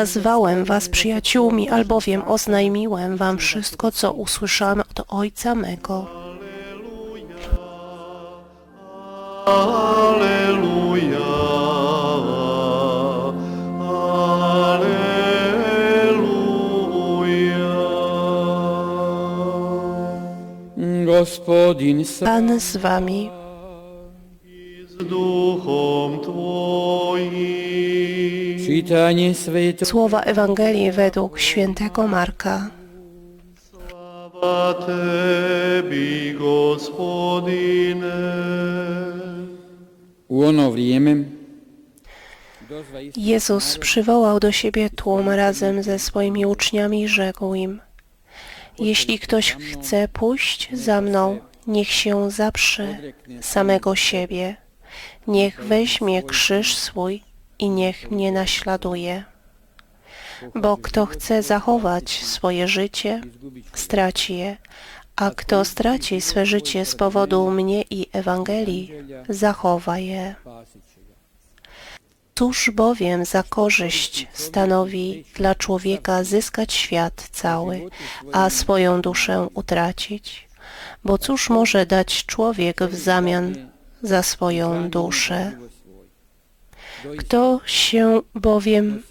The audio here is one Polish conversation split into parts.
Nazwałem was przyjaciółmi, albowiem oznajmiłem wam wszystko, co usłyszałem od Ojca mego. Alleluja. Gospodin Pan z wami. Słowa Ewangelii według świętego Marka. Tebi, Gospodine. Jezus przywołał do siebie tłum razem ze swoimi uczniami i rzekł im Jeśli ktoś chce pójść za mną, niech się zaprze samego siebie, niech weźmie krzyż swój i niech mnie naśladuje. Bo kto chce zachować swoje życie, straci je, a kto straci swe życie z powodu mnie i Ewangelii, zachowa je. Cóż bowiem za korzyść stanowi dla człowieka zyskać świat cały, a swoją duszę utracić? Bo cóż może dać człowiek w zamian za swoją duszę? Kto się bowiem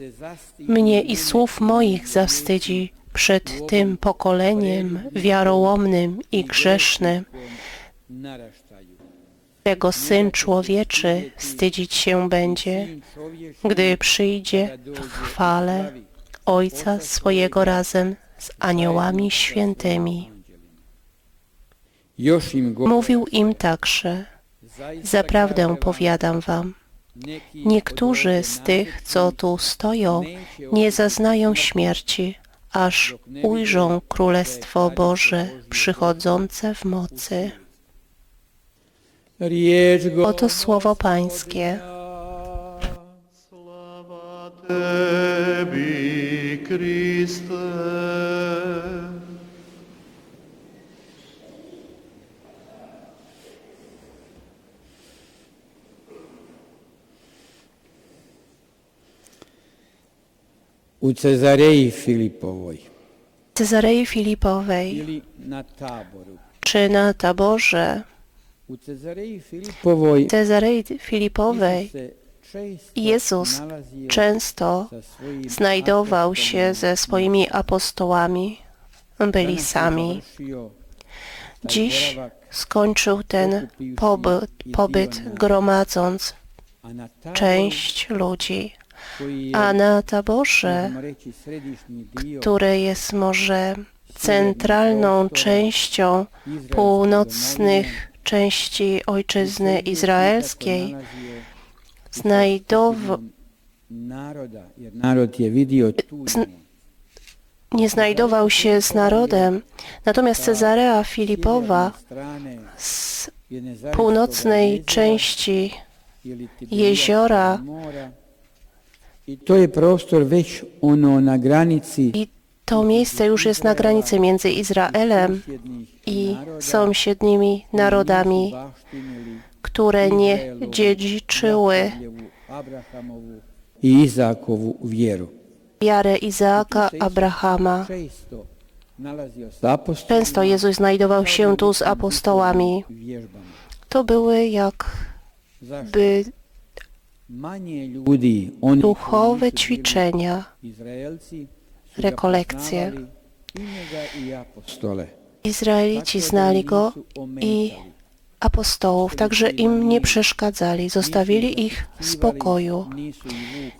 mnie i słów moich zawstydzi przed tym pokoleniem wiarołomnym i grzesznym, czego Syn Człowieczy wstydzić się będzie, gdy przyjdzie w chwale Ojca swojego razem z aniołami świętymi. Mówił im także, zaprawdę powiadam wam, niektórzy z tych, co tu stoją, nie zaznają śmierci, aż ujrzą Królestwo Boże przychodzące w mocy. Oto słowo Pańskie. Slava Tebi, u Cezarei Filipowej. Ili na taboru. czy na taborze. Cezarei Filipowej Jezus często znajdował się ze swoimi apostołami, byli sami. Dziś skończył ten pobyt, pobyt gromadząc część ludzi, a na taborze, który jest może centralną częścią północnych części ojczyzny izraelskiej, nie znajdował się z narodem, natomiast Cezarea Filipowa z północnej części jeziora I to je prostor već ono na granici i to miejsce już jest na granicy między Izraelem i sąsiednimi narodami, które nie dziedziczyły i Izakovu vjeru. wiarę Izaaka, Abrahama. Często Jezus znajdował się tu z apostołami. To były jakby duchowe ćwiczenia, rekolekcje. Izraelici znali go i apostołów, także im nie przeszkadzali, zostawili ich w spokoju.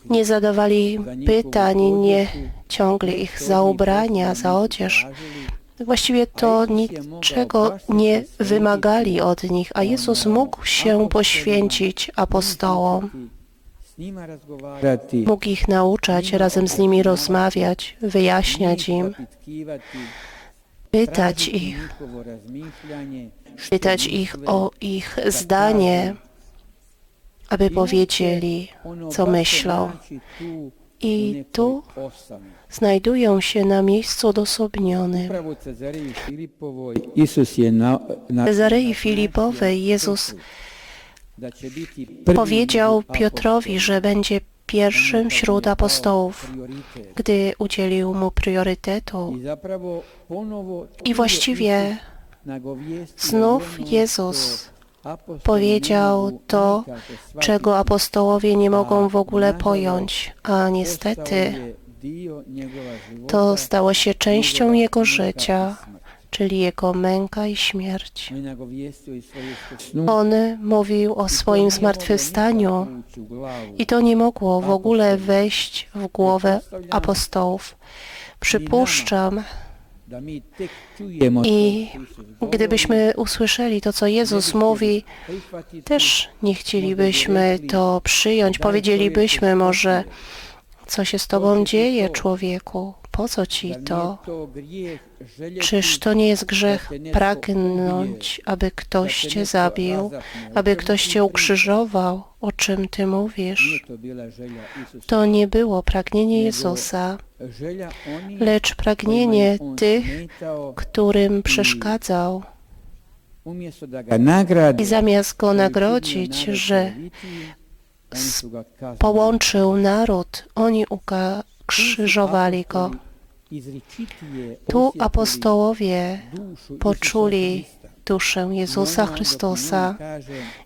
Nie zadawali pytań, nie ciągli ich za ubrania, za odzież. Właściwie to niczego nie wymagali od nich, a Jezus mógł się poświęcić apostołom. Mógł ich nauczać, razem z nimi rozmawiać, wyjaśniać im, pytać ich, pytać ich o ich zdanie, aby powiedzieli, co myślą. I tu znajdują się na miejscu odosobnionym. W Cezarei Filipowej Jezus powiedział Piotrowi, że będzie pierwszym wśród apostołów, gdy udzielił mu priorytetu. I właściwie znów Jezus powiedział to, czego apostołowie nie mogą w ogóle pojąć, a niestety to stało się częścią jego życia. Czyli jego męka i śmierć. On mówił o swoim zmartwychwstaniu i to nie mogło w ogóle wejść w głowę apostołów. Przypuszczam, I gdybyśmy usłyszeli to, co Jezus mówi, też nie chcielibyśmy to przyjąć. Powiedzielibyśmy może, co się z tobą dzieje, człowieku? Po co ci to? Czyż to nie jest grzech pragnąć, aby ktoś cię zabił, aby ktoś cię ukrzyżował? O czym ty mówisz? To nie było pragnienie Jezusa, lecz pragnienie tych, którym przeszkadzał. I zamiast go nagrodzić, że połączył naród, oni ukrzyżowali go. Tu apostołowie poczuli duszę Jezusa Chrystusa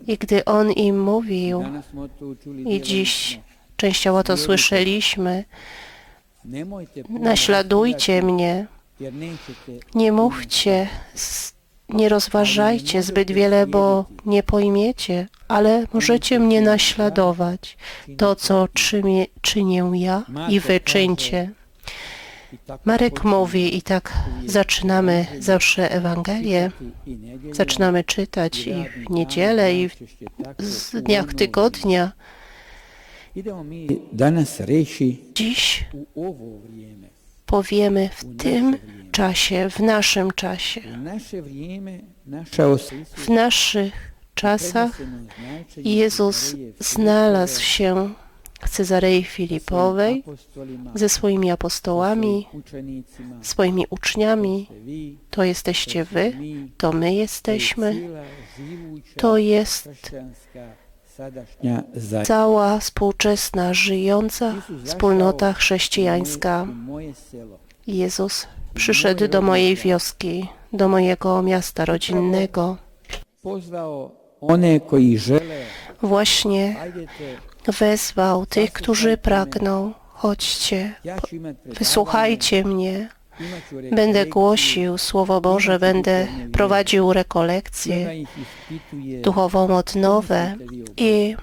i gdy On im mówił, i dziś częściowo to słyszeliśmy, naśladujcie mnie, nie mówcie, nie rozważajcie zbyt wiele, bo nie pojmiecie, ale możecie mnie naśladować. To, co czynię, ja i wy czyńcie. i tako Marek mówi i tak zaczynamy zawsze Ewangelię. Zaczynamy czytać i w niedzielę i w dniach tygodnia. Dziś powiemy w tym czasie, w naszym czasie, w naszych czasach Jezus znalazł się Cezarei Filipowej ze swoimi apostołami, swoimi uczniami. To jesteście wy, to my jesteśmy, to jest cała współczesna, żyjąca wspólnota chrześcijańska. Jezus przyszedł do mojej wioski, do mojego miasta rodzinnego. Właśnie wezwał tych, którzy pragną. Chodźcie, wysłuchajcie mnie. Będę głosił Słowo Boże, będę prowadził rekolekcje, duchową odnowę i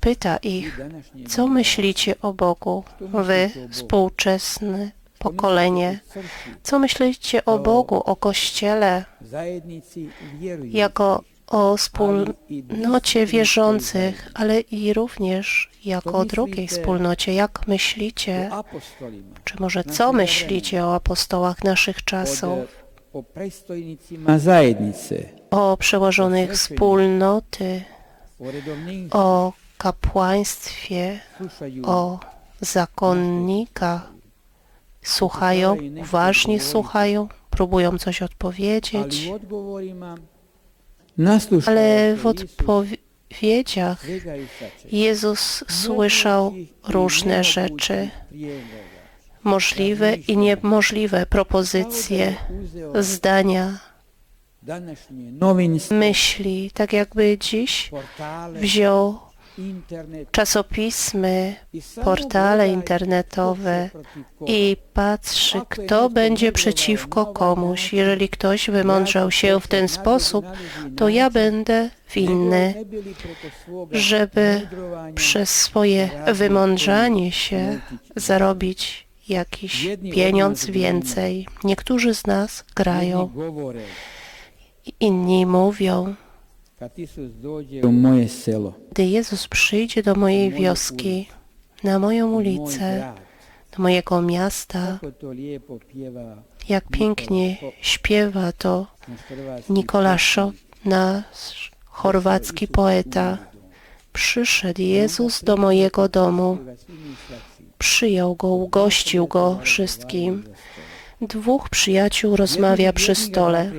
pyta ich, co myślicie o Bogu, wy współczesne pokolenie? Co myślicie o Bogu, o Kościele, jako o wspólnocie wierzących, ale i również jako o drugiej wspólnocie? Jak myślicie, czy może co naszego myślicie o apostołach naszych czasów? o przełożonych wspólnoty, o kapłaństwie, o zakonnikach. Słuchają, uważnie słuchają, próbują coś odpowiedzieć, ale w odpowiedziach. Jezus słyszał różne rzeczy, możliwe i niemożliwe propozycje, zdania, myśli, tak jakby dziś wziął czasopismy, portale internetowe i patrzy, kto będzie przeciwko komuś. Jeżeli ktoś wymądrzał się w ten sposób, to ja będę winny, żeby przez swoje wymądrzanie się zarobić jakiś pieniądz więcej. Niektórzy z nas grają, inni mówią, gdy Jezus przyjdzie do mojej wioski, na moją ulicę, do mojego miasta, jak pięknie śpiewa to Nikolaszo, nasz chorwacki poeta. Przyszedł Jezus do mojego domu, przyjął go, ugościł go. wszystkim. Dwóch przyjaciół rozmawia przy stole.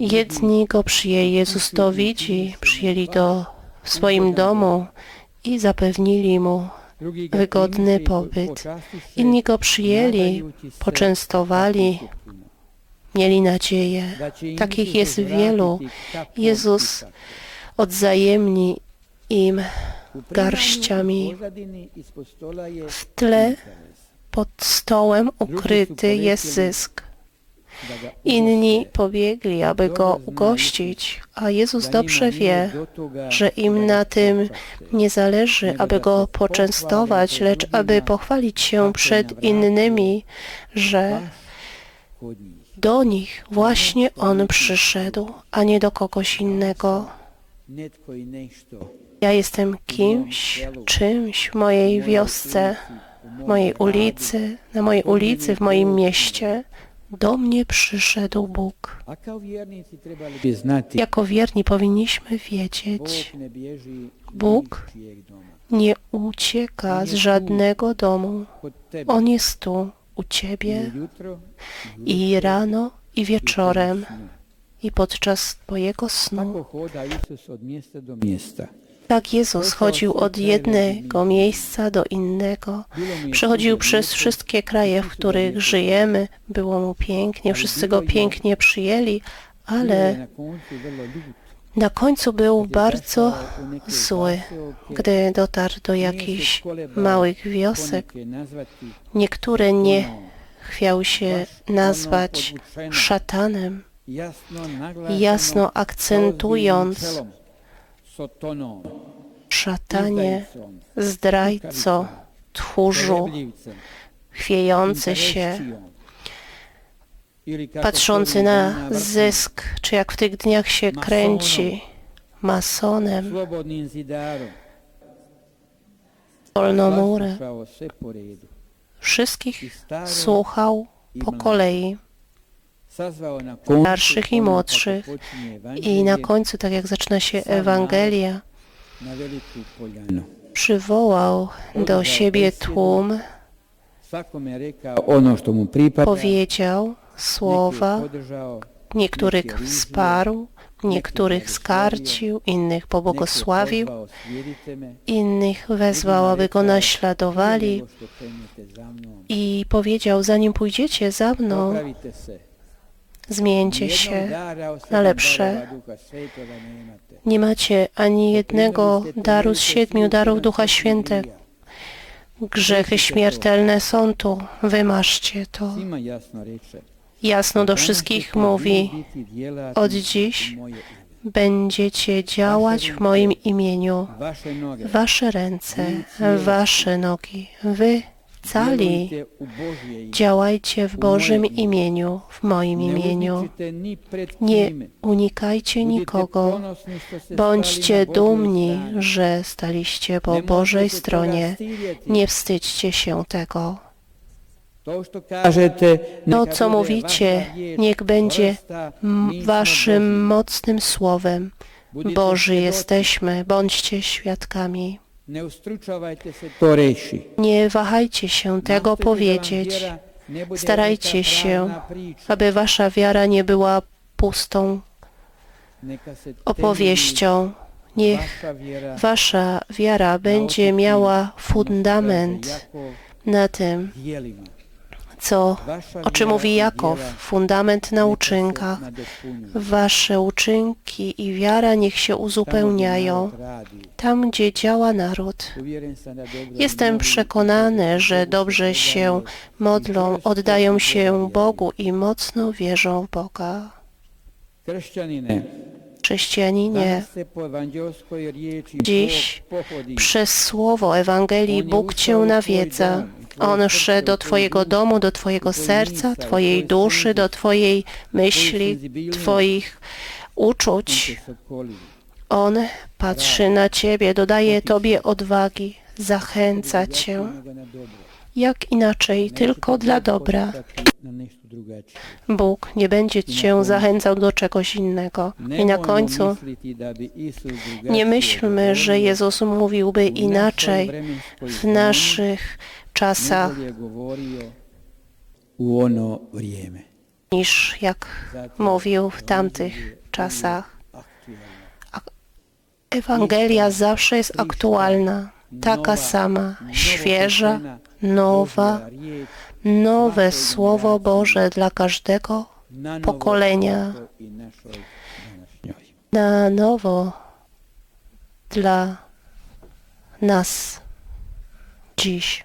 Jedni go przyjęli, Jezus to widzi, przyjęli do w swoim domu i zapewnili mu wygodny pobyt. Inni go przyjęli, poczęstowali, mieli nadzieję. Takich jest wielu. Jezus. Odzajemni im garściami. w tle pod stołem ukryty jest zysk. Inni pobiegli, aby go ugościć, a Jezus dobrze wie, że im na tym nie zależy, aby go poczęstować, lecz aby pochwalić się przed innymi, że do nich właśnie On przyszedł, a nie do kogoś innego. Ja jestem kimś, czymś w mojej wiosce, mojej ulicy, na mojej ulicy, w moim mieście. Do mnie przyszedł Bóg. Jako wierni powinniśmy wiedzieć, Bóg nie ucieka z żadnego domu. On jest tu, u Ciebie, i rano, i wieczorem, i podczas Twojego snu. Tak Jezus chodził od jednego miejsca do innego. Przechodził przez wszystkie kraje, w których żyjemy. Było mu pięknie, wszyscy go pięknie przyjęli, ale na końcu był bardzo zły, gdy dotarł do jakichś małych wiosek. Niektóre nie chwiał się nazwać szatanem, jasno akcentując szatanie, zdrajco, tchórzu, chwiejący się, patrzący na zysk, czy jak w tych dniach się kręci, masonem, wolnomurem. Wszystkich słuchał po kolei starszych i młodszych. i na końcu, tak jak zaczyna się Ewangelia, przywołał do siebie tłum, powiedział słowa, niektórych wsparł, niektórych skarcił, innych pobłogosławił, innych wezwał, aby go naśladowali. i powiedział, zanim pójdziecie za mną. Zmieńcie się na lepsze. Nie macie ani jednego daru z siedmiu darów Ducha Świętego. Grzechy śmiertelne są tu, wymarzcie to. Jasno do wszystkich mówi, od dziś będziecie działać w moim imieniu. Wasze ręce, wasze nogi, wy cali djelujte u Božje ime. działajcie w Bożym imieniu, w moim imieniu. Nie unikajcie nikogo. Bądźcie dumni, że staliście po Bożej stronie. Nie wstydźcie się tego. To co mówicie, niech będzie waszym mocnym słowem. Boży jesteśmy, bądźcie świadkami. Nie wahajcie się tego powiedzieć. Starajcie się, aby wasza wiara nie była pustą opowieścią. Niech wasza wiara będzie miała fundament na tym. Co, o czym mówi Jakow, fundament na uczynkach. Wasze uczynki i wiara niech się uzupełniają. Tam, gdzie działa naród. Jestem przekonany, że dobrze się modlą, oddają się Bogu i mocno wierzą w Boga. Chrześcijaninie, Dziś przez słowo Ewangelii Bóg Cię nawiedza. On wszedł do Twojego domu, do Twojego serca, Twojej duszy, do Twojej myśli, Twoich uczuć. On patrzy na Ciebie, dodaje Tobie odwagi, zachęca Cię. Jak inaczej, tylko dla dobra. Bóg nie będzie Cię zachęcał do czegoś innego. I na końcu nie myślmy, że Jezus mówiłby inaczej w naszych czasach niż jak mówił w tamtych czasach. Ewangelia zawsze jest aktualna. taka sama, świeża, nowa, nowe Słowo Boże dla każdego pokolenia. na nowo dla nas dziś.